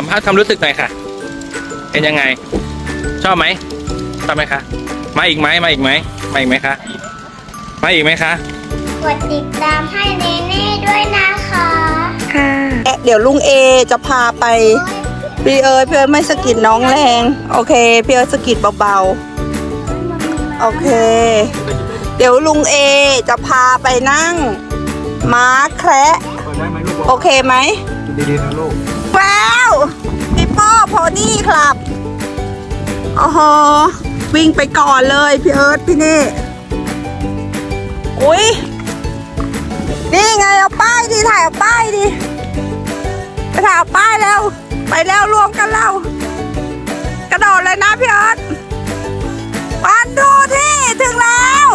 สัมภาษณ์ความรู้สึกหน่อยค่ะ เป็นยังไง ชอบไหมชอบไหมคะมาอีกไหมมาอีกไหมมาอีกไหมคะมาอีกไหมคะกดติดตามให้เนเน่ด้วยนะคะค่ะเดี๋ยวลุงเอจะพาไป พี่เอิร์ธพี่เอิร์ธไม่สะกิดน้องแรง โอเคพี่เอิร์ธสะกิดเบาๆ โอเค เดี๋ยวลุงเอจะพาไปนั่ง ม้าแคระโอเคไหมดีๆนะลูกแล้วพี่ป้อพอนี่ ครับโอ้โหวิ่งไปก่อนเลยพี่เอิร์ธพี่เน่อุ้ยนี่ไงเอาป้ายดิถ่ายเอาป้ายดิไปถ่ายเอาป้ายแล้ว ไปแล้วรวมกันแล้วกระโดดเลยนะพี่เอิร์ธวันดูที่ถึงแล้ว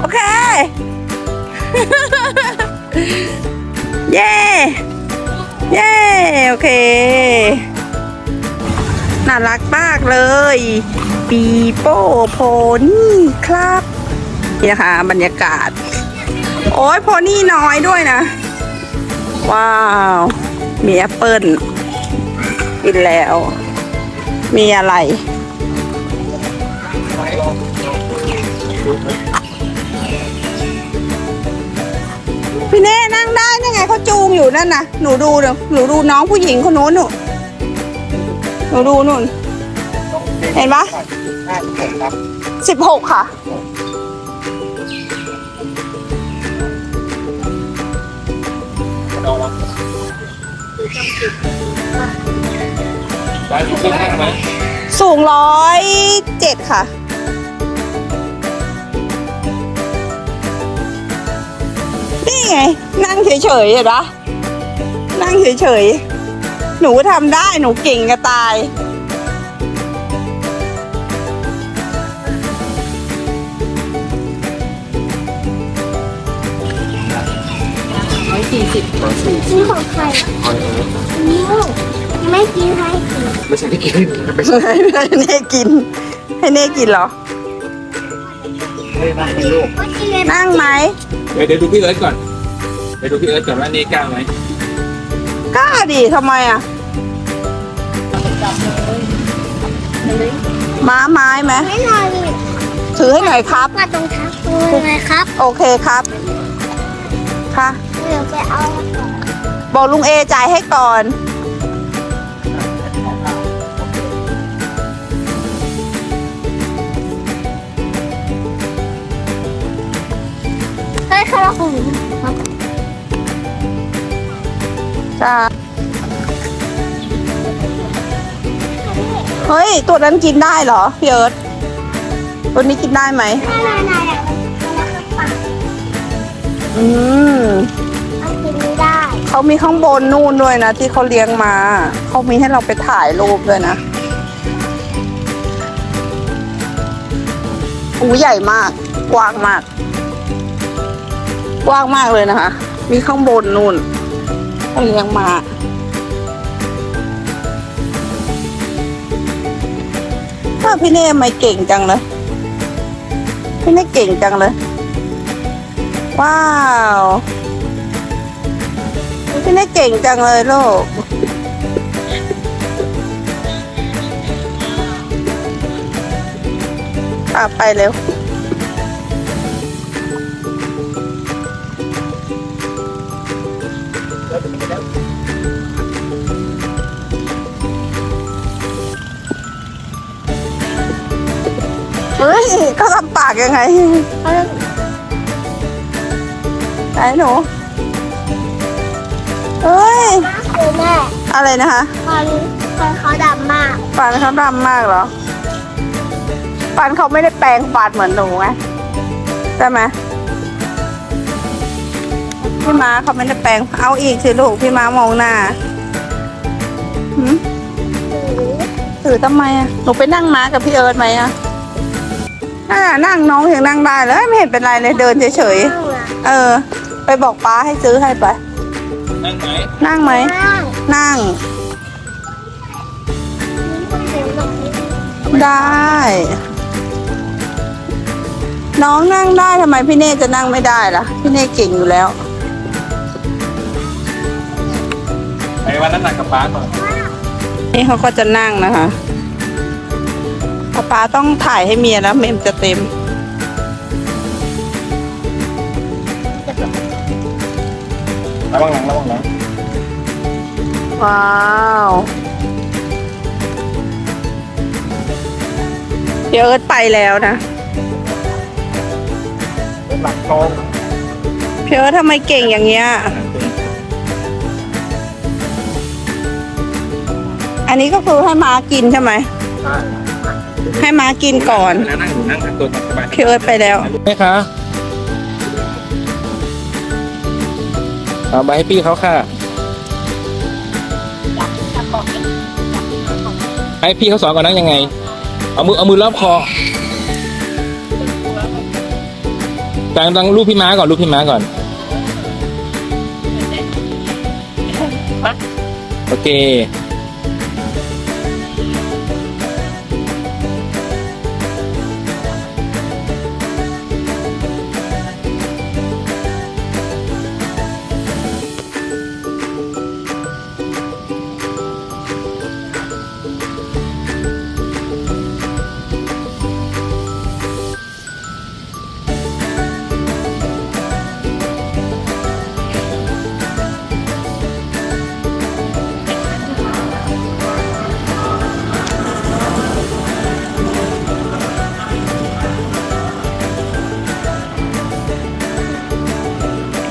โอเค เย้ เย้ โอเค น่ารักมากเลย ปีโป้โพนี่ครับนี่นะคะบรรยากาศ โอ้ยโพนี่น้อยด้วยนะ ว้าว มีแอปเปิลกินแล้ว มีอะไรพี่เน่นั่งได้นั่นไงเขาจูงอยู่นั่นนะหนูดูเดี๋ยวหนูดูน้องผู้หญิงคนนู้นหนู นูดูนู่น เห็นปะสิบหกค่ะ ได้ลูกขึ้นนั่งไหมสูงร้อยเจ็ดค่ะ นี่ไง นั่งเฉยๆเห็นปะนั่งเฉยๆ หนูทำได้หนูเก่งกระตายซื้อของใครนิ้วไม่กินให้กินไม่ใช่ที่กินไม่ให้เน่กิน ให้เน่กินเหรอใช่นั่งเป็นลูกว่ากินเลยนั่งไหม เดี๋ยวเดี๋ยวดูพี่เอิร์ธก่อน เดี๋ยวดูพี่เอิร์ธก่อนว่านี่กล้าไหมกล้า ดิทำไมอะม้าไม้ไหมไม่นอนเลยถือให้หน่อยครับมาตรงทักตัวเลยครับ โอเคครับ ค่ะเดี๋ยวไปเอา บอกลุงเอจ่ายให้ก่อนเฮ้ยข้าวของครับจ้า เฮ้ย ตัวนั้นกินได้เหรอพี่เอิร์ธตัวนี้กินได้ไหมนายนายอะมันอืมกินไม่ได้เขามีข้างบนนู่นด้วยนะ ที่เขาเลี้ยงมา เขามีให้เราไปถ่ายรูปด้วยนะอูใหญ่มาก กว้างมาก กว้างมากเลยนะคะ มีข้างบนนู่นเขาเลี้ยงมา ถ้าพี่เน่ไม่เก่งจังเลยพี่เน่เก่งจังเลย ว้าวพี่เน่เก่งจังเลยลูกอะไปเร็วาทำปากยังไงไหนหนูเฮ้ยมากเลยแม่อะไรนะคะฟันฟันเขาดำมากฟันเขาดำมากเหรอฟันเขาไม่ได้แปรงฟันเหมือนหนูไงใช่ไหมพี่ม้าเขาไม่ได้แปรงเอาอีกสิลูกพี่ม้ามองหน้าหืมถือทำไมอะ หนูไปนั่งม้ากับพี่เอิร์ธไหมอะ น่านั่งน้องยังนั่งได้เลยไม่เห็นเป็นไรเลยเดินเฉยนั่งอะๆเออ ไปบอกป้าให้ซื้อให้ไป นั่งไหนนั่งไหมนั่งนั่งเดี๋ยวลงนี้ได้ น้องนั่งได้ทำไมพี่เน่จะนั่งไม่ได้ล่ะ พี่เน่เก่งอยู่แล้วไปวันนั้นหนักกับป้าก่อนวนี่เขาก็จะนั่งนะคะ ป๊าป๊าต้องถ่ายให้เมียแล้วเมมจะเต็ม ระวังหลังระวังหลังว้าว เดี๋ยวเอิร์ธไปแล้วนะ หลังกองพี่เอิร์ธทำไมเก่งอย่างเงี้ย อันนี้ก็คือให้ม้ากินใช่ไหม ใให้ม้ากินก่อน นั่งอนั่งตัวสบายพี่เอิร์ธไปแล้วไหมคะเอาไปให้พี่เขาค่ะ ให้พี่เขาสอนก่อนนั่งยังไง เอามือเอามือรอบคอแต่ต้องรูปพี่ม้าก่อนรูปพี่ม้าก่อน โอเค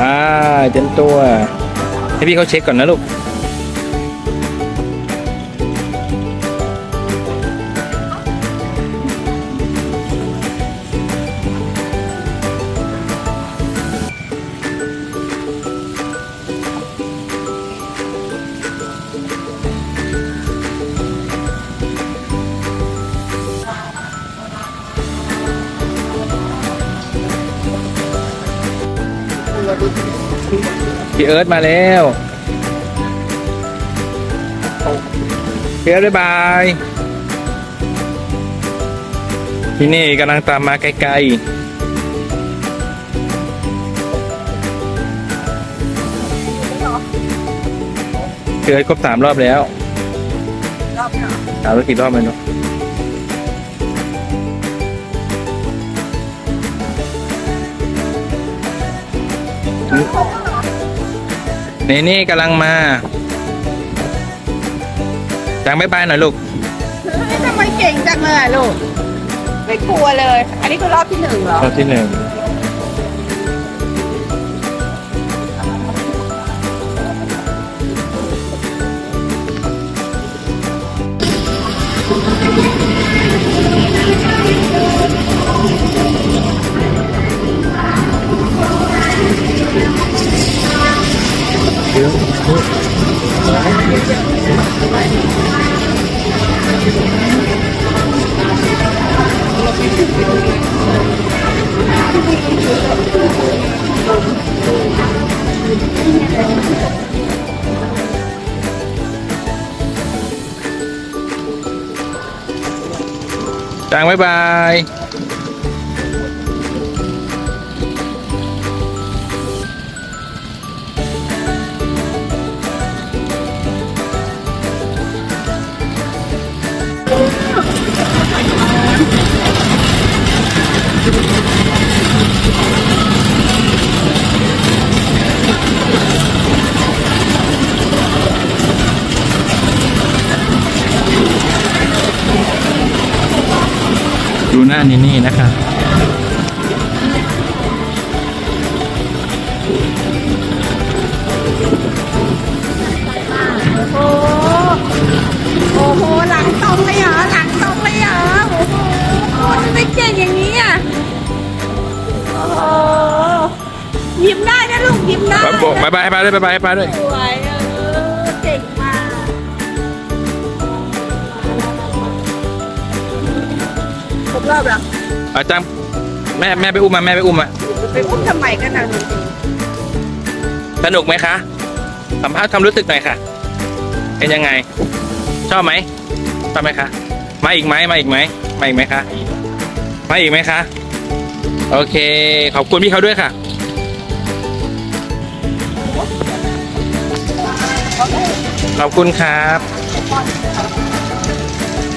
อ่าเต็มตัว ให้พี่เขาเช็คก่อนนะลูก พี่เอิร์ธมาแล้วพี่เอิร์ธบ๊ายบายพี่นี่กำลังตามมาไกลๆพี่เอิร์ธครบสามรอบแล้ว รอบเนาะถามว่ากี่รอบไหมเนาะ นี่นี่กำลังมาจังบ๊ายบายหน่อยลูกทำไมเก่งจังเลยอะลูก ไม่กลัวเลย อันนี้คือรอบที่หนึ่งเหรอ รอบที่หนึ่ง จังบ๊ายบาย หน้านี่นี่นะคะ โอ้โหโอ้โห หลังตรงเลยเหรอ หลังตรงเลยเหรอ โอ้โหโอ้ทำไมเก่งอย่างนี้อะ โอ้โหยิ้มได้นะลูก ยิ้มได้บ๊ายบายบ๊ายบายบ๊ายบายบ๊ายบายด้วย สวยเออ รบรอบแล้วอาจารย์แม่แม่ไปอุ้มมาแม่ไปอุ้มมาไปอุ้มทำไมกันนะลูกสนุกไหมคะ สัมภาษณ์ความรู้สึกหน่อยค่ะ เป็นยังไง ชอบไหมชอบไหมคะ มาอีกไหมมาอีกไหมมาอีกไหมคะมาอีกไหมคะ โอเค ขอบคุณพี่เขาด้วยค่ะขอบคุณครับ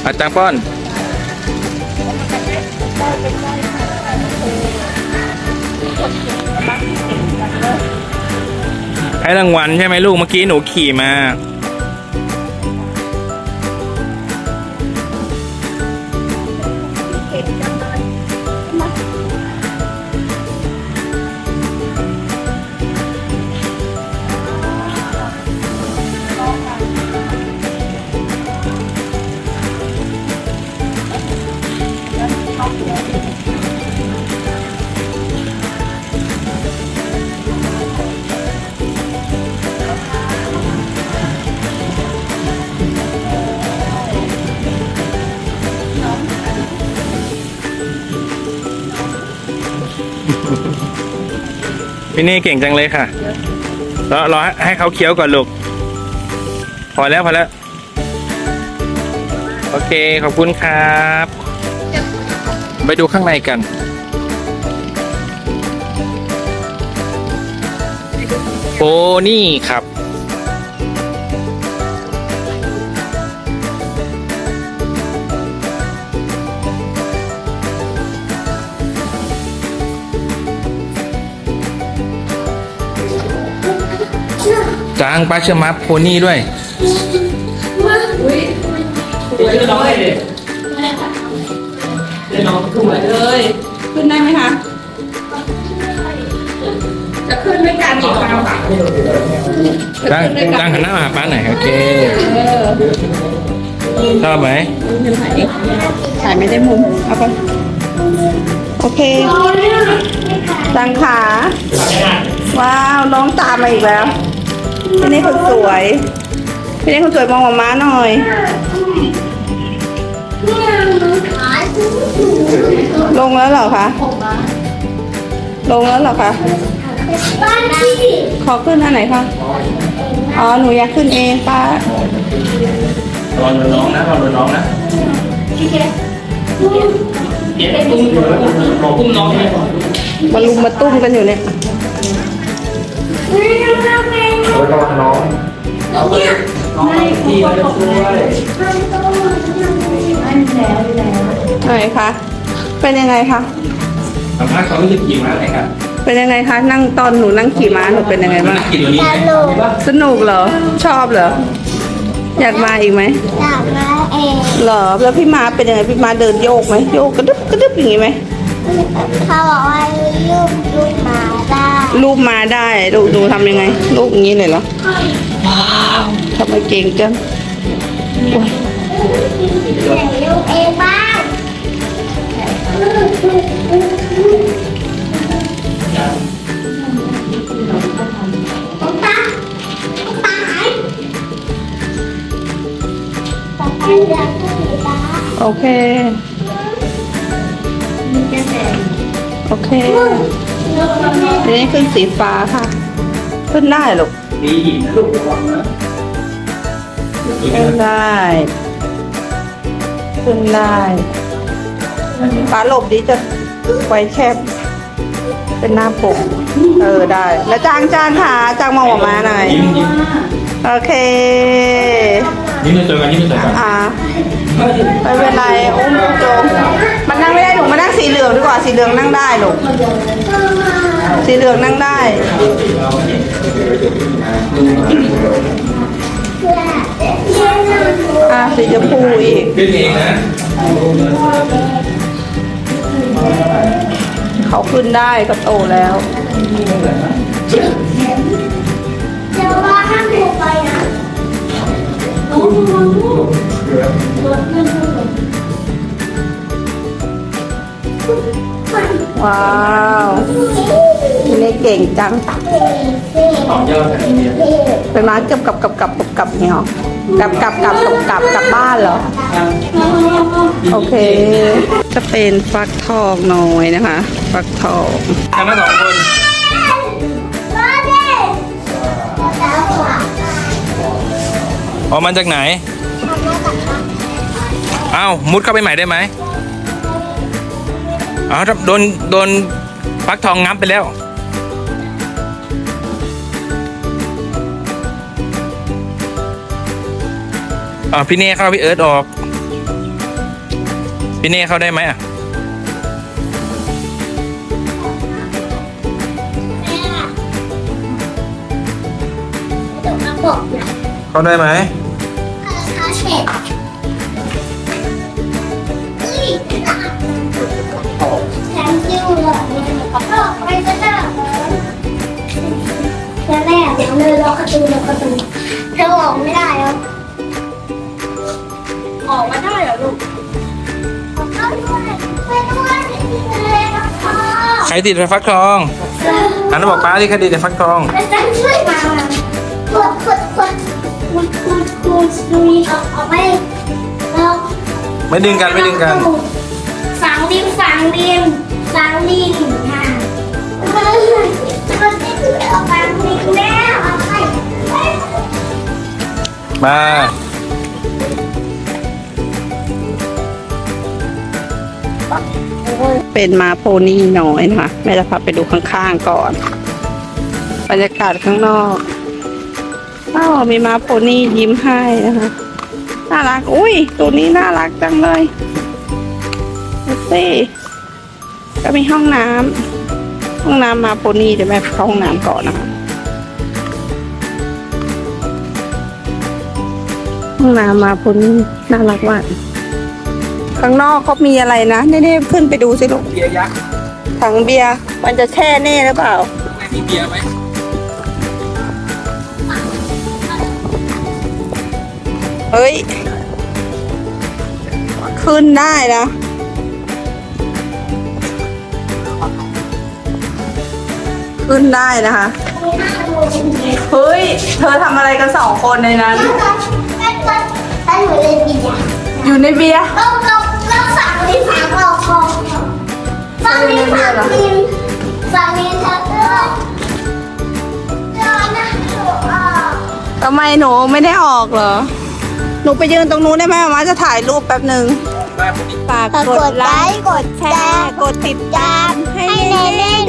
อาจารย์ป้อน ให้รางวัลใช่ไหมลูกเมื่อกี้หนูขี่มา พี่นี่เก่งจังเลยค่ะรอรอให้เขาเคี้ยวก่อนลูก พอแล้วพอแล้ว โอเค ขอบคุณครับ ไปดูข้างในกัน โอ้นี่ครับ จางปลาเชอมัฟโพนี่ด้วยเลยเล่นน้องขึ้นได้ไหมคะ จะขึ้นด้วยกันอีกครั้งจางจางหันหน้ามาหาป้าหน่อยโอเคชอบไหมถ่ายไม่ได้มุม เอาไป โอเคจังขา ว้าว น้องตามมาอีกแล้ว พี่นี่คนสวย พี่นี่คนสวยมองหมาม้าหน่อยเนี่ยหนูขายซื้อลงแล้วเหรอคะ ลงแล้วเหรอคะบ้านที่ขอขึ้นอันไหนคะ อ๋อ หนูอยากขึ้นเองป้า รอดูน้องนะรอดูน้องนะมาลุมมาตุ้มกันอยู่เนี่ยไม่ต้ เระวังน้องเนี่ยน้องที่เราช่วยมันต้องมันแล้วแล้วไหนคะ เป็นยังไงคะ สัมภาษณ์เขารู้สึกกี่ม้าเลยครับเป็นยังไงคะ นั่งตอนหนูนั่งขี่ม้าหนูเป็นยังไงบ้างนักกี่ตัวนี้ไหมลกสนุกเหรอ ชอบเหรอ อยากมาอีกไหมอยากมาเองเหรอ แล้วพี่ม้าเป็นยังไง พี่ม้าเดินโยกไหมโยกกระดึบกระดึบอย่างงี้ไหมเขาบอกว่าลูกลูกมาได้ ลูกมาได้ลูกดูทำยังไง ลูกอย่างนี้เลยเหรอ ว้าวทำไมเก่งจังโอ๊ยเดี๋ยวลูกเองบ้างโอเค โอเค ทีนี้ขึ้นสีฟ้าค่ะ ขึ้นได้ลูกดีหินนะลูกระวังนะขึ้นได้ ขึ้นได้ฟ้าหลบดีจะไว้แคบ เป็นหน้าปก เออได้ แล้วจางจางค่ะจางมองออกมาหน่อย ยิ้มยิ้มโอเค ยิ้มสวยๆกันยิ้มสวยๆกันอ่า ไม่เป็นไรอุ้มโจมมันนั่งไม่ได้หนูมานั่งสีเหลืองดีกว่าสีเหลืองนั่งได้ลูกสีเหลืองนั่งได้อ่าสีชมพูอีกขึ้นเองนะเขาขึ้นได้ก็โตแล้วเดี๋ยวว่าห้ามถูกไปนะ ว้าวทีนี้เก่งจังต่อยอดกันเนี่ยเป็นม้าเกับกับกับกับกับกับเนี่ยหรอกับกับกับกับกับกลับบ้านเหรอ โอเค จะเป็นฟักทองน้อยนะคะ ฟักทองทั้งสองคนมาเด้แล้วอะออกมาจากไหน อ้าวมุดเข้าไปใหม่ได้ไหมอ้าวโดนโดนฟักทองงับไปแล้ว อ่าพี่เน่เข้าพี่เอิร์ธออก พี่เน่เข้าได้ไหมอะแม่ตกมาบอกนะเข้าได้ไหม เขาเช็ดเฮ้ยแทนจิ้วเลยก็ไปก็ได้แล้วแม่เดี๋ยวเลยล็อกประตูล็อกประตูเธอออกไม่ได้แล้วออกมาได้เหรอลูกออกเข้าด้วยไปด้วยเลยนะคะใครติดไฟฟักทองหันมาบอกป้าที่ใครติดไฟฟักทองแล้วจะช่วยมากดกดกด คุณคุณคุณดูนี่ออกออกไม่แล้วไม่ดึงกันไม่ดึงกัน ฝังดินฝังดินฝังดินค่ะมันจะคือเอาฝังดินแม่เอาไปมา เป็นม้าโพนี่น้อยนะคะแม่จะพาไปดูข้างๆก่อน บรรยากาศข้างนอก อ้าวมีม้าโพนี่ยิ้มให้นะคะ น่ารัก อุ้ย ตัวนี้น่ารักจังเลยดูสิก็มีห้องน้ำห้องน้ำม้าโพนี่เดี๋ยวแม่เข้าห้องน้ำก่อนนะคะห้องน้ำม้าโพนี่น่ารักมากข้างนอกเขามีอะไรนะเน่ๆขึ้นไปดูสิลูกเบียร์ยักษ์ถังเบียร์มันจะแช่เน่หรือเปล่ามีเบียร์ไหม เฮ้ย ขึ้นได้นะขึ้นได้นะคะ เฮ้ย เธอทำอะไรกันสองคนในนั้น อยู่ในเบียร์เราเราเราสั่งดินฝังออกคอสั่งดินฝังดินสั่งดินแล้วก็เจอนะหนูออกทำไมหนูไม่ได้ออกเหรอ หนูไปยืนตรงนู้นได้ไหมมาจะถ่ายรูปแป๊บหนึ่งได้พอดีฝากกดไลค์ กดแชร์ กดติดตาม ให้ให้เนเน่ด้วย